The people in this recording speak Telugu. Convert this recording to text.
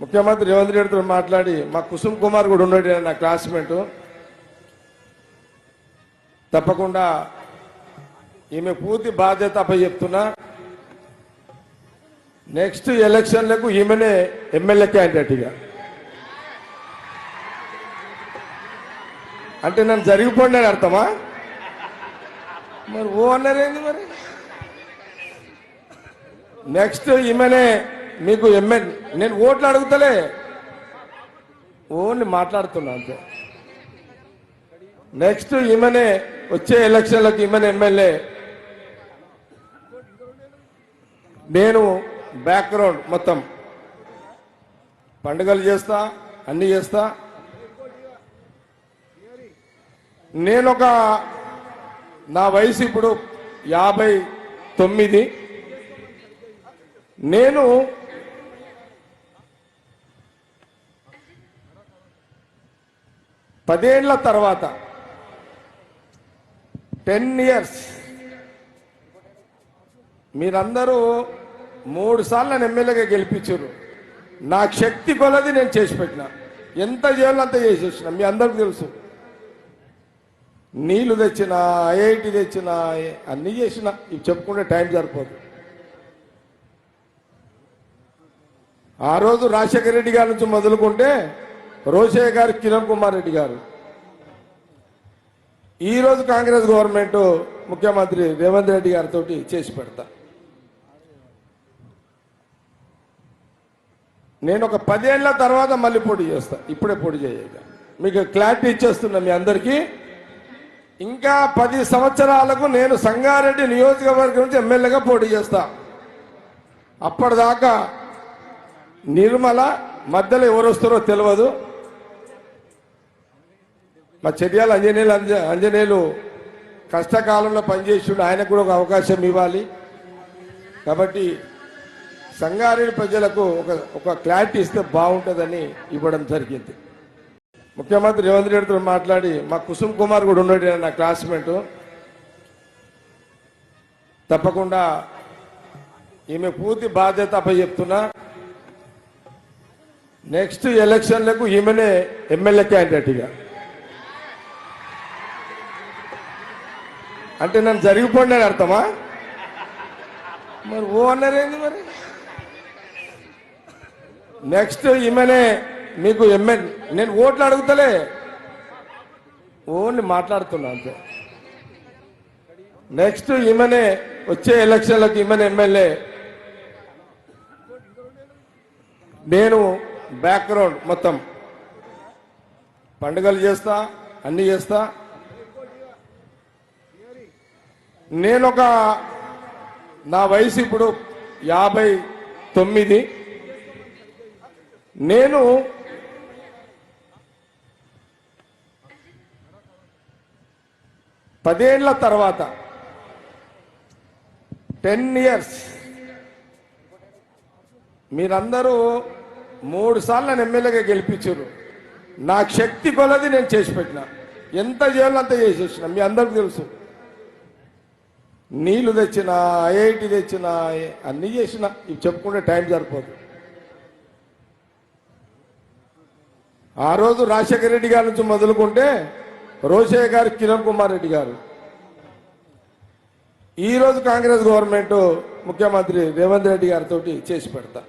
ముఖ్యమంత్రి రేవంత్ రెడ్డితో మాట్లాడి మా కుసుమ్ కుమార్ కూడా ఉన్నాడు నా క్లాస్మేట్. తప్పకుండా ఈమె పూర్తి బాధ్యత అప్ప చెప్తున్నా. నెక్స్ట్ ఎలక్షన్లకు ఈమెనే ఎమ్మెల్యే క్యాండిడేట్గా అంటే నన్ను జరిగిపోండి అర్థమా? మరి ఓ అన్నారేంది మరి? నెక్స్ట్ ఈమెనే మీకు ఎమ్మెల్యే నేను ఓట్లు అడుగుతలే. ఓన్లీ మాట్లాడుతున్నా అంతే. నెక్స్ట్ ఈమెనే వచ్చే ఎలక్షన్లకు ఈమెనే ఎమ్మెల్యే. నేను బ్యాక్గ్రౌండ్ మొత్తం. పండుగలు చేస్తా అన్ని చేస్తా. నేను ఒక నా వయసు ఇప్పుడు యాభై తొమ్మిది. నేను పదేళ్ళ తర్వాత టెన్ ఇయర్స్ మీరందరూ మూడు సార్లు నన్ను ఎమ్మెల్యేగా గెలిపించారు. నా శక్తి కొలది నేను చేసి పెట్టిన. ఎంత చేయాలో అంత చేసేసిన మీ అందరికి తెలుసు. నీళ్ళు తెచ్చిన ఐఐటి తెచ్చిన అన్ని చేసిన. ఇవి చెప్పుకుంటే టైం సరిపోదు. ఆ రోజు రాజశేఖర రెడ్డి గారి నుంచి మొదలుకుంటే రోషయ్య గారు కిరణ్ కుమార్ రెడ్డి గారు. ఈరోజు కాంగ్రెస్ గవర్నమెంట్ ముఖ్యమంత్రి రేవంత్ రెడ్డి గారితో చేసి పెడతా. నేను ఒక పదేళ్ళ తర్వాత మళ్ళీ పోటీ చేస్తా. ఇప్పుడే పోటీ చేయక. మీకు క్లారిటీ ఇచ్చేస్తున్నా మీ అందరికీ. ఇంకా పది సంవత్సరాలకు నేను సంగారెడ్డి నియోజకవర్గం నుంచి ఎమ్మెల్యేగా పోటీ చేస్తా. అప్పటిదాకా నిర్మల మధ్యలో ఎవరు వస్తారో తెలియదు. మా చర్యాల అంజనేయులు అంజనేయులు కష్టకాలంలో పనిచేసిండు ఆయనకు కూడా ఒక అవకాశం ఇవ్వాలి. కాబట్టి సంగారెడ్డి ప్రజలకు ఒక ఒక క్లారిటీ ఇస్తే బాగుంటుందని ఇవ్వడం జరిగింది. ముఖ్యమంత్రి రేవంత్ రెడ్డితో మాట్లాడి మా కుసుమ్ కుమార్ కూడా ఉన్నాడు నా క్లాస్మేట్. తప్పకుండా ఈమె పూర్తి బాధ్యత అప్ప చెప్తున్నా. నెక్స్ట్ ఎలక్షన్లకు ఈమెనే ఎమ్మెల్యే క్యాండిడేట్గా అంటే నన్ను జరిగిపోండి అని అర్థమా? మరి ఓ అన్నారేంది మరి? నెక్స్ట్ ఈమెనే మీకు ఎమ్మెల్యే నేను ఓట్లు అడుగుతలే. ఓన్లీ మాట్లాడుతున్నా అంతే. నెక్స్ట్ ఈమెనే వచ్చే ఎలక్షన్లకు ఈమెన్ ఎమ్మెల్యే. నేను బ్యాక్గ్రౌండ్ మొత్తం. పండుగలు చేస్తా అన్ని చేస్తా. నేనొక నా వయసు ఇప్పుడు యాభై తొమ్మిది. నేను పదేళ్ళ తర్వాత టెన్ ఇయర్స్. మీరందరూ మూడు సార్లు నన్ను ఎమ్మెల్యేగా గెలిపించారు. నాకు శక్తి కొలది నేను చేసి పెట్టిన. ఎంత చేయాలో అంత చేసేసిన మీ అందరికి తెలుసు. నీళ్ళు తెచ్చిన ఐఐటి తెచ్చిన అన్ని చేసిన. ఇవి చెప్పుకుంటే టైం సరిపోదు. ఆ రోజు రాజశేఖర రెడ్డి గారి నుంచి మొదలుకుంటే రోషయ్య గారు కిరణ్ కుమార్ రెడ్డి గారు. ఈరోజు కాంగ్రెస్ గవర్నమెంట్ ముఖ్యమంత్రి రేవంత్ రెడ్డి గారితో చేసి పెడతా.